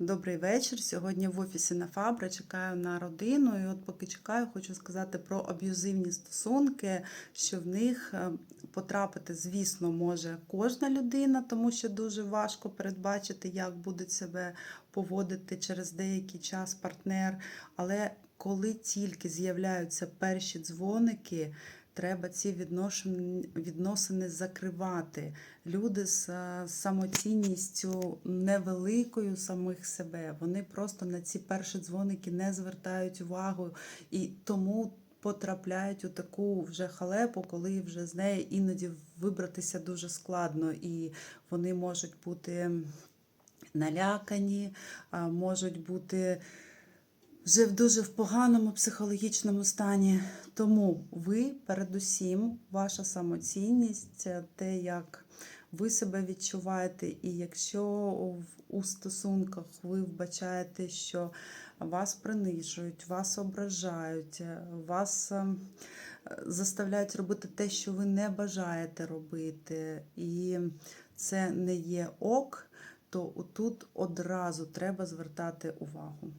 Добрий вечір. Сьогодні в офісі на Фабра чекаю на родину. І от поки чекаю, хочу сказати про аб'юзивні стосунки, що в них е, потрапити, звісно, може кожна людина, тому що дуже важко передбачити, як буде себе поводити через деякий час партнер. Але коли тільки з'являються перші дзвоники, треба ці відносини закривати. Люди з самоцінністю невеликою самих себе, вони просто на ці перші дзвоники не звертають увагу і тому потрапляють у таку вже халепу, коли вже з неї іноді вибратися дуже складно, і вони можуть бути налякані, можуть бути вже в дуже в поганому психологічному стані. Тому ви, передусім, ваша самоцінність, е, те, як ви себе відчуваєте, і якщо у стосунках ви вбачаєте, що вас принижують, вас ображають, е, вас е, заставляють робити те, що ви не бажаєте робити, і це не є ок, то тут одразу треба звертати увагу.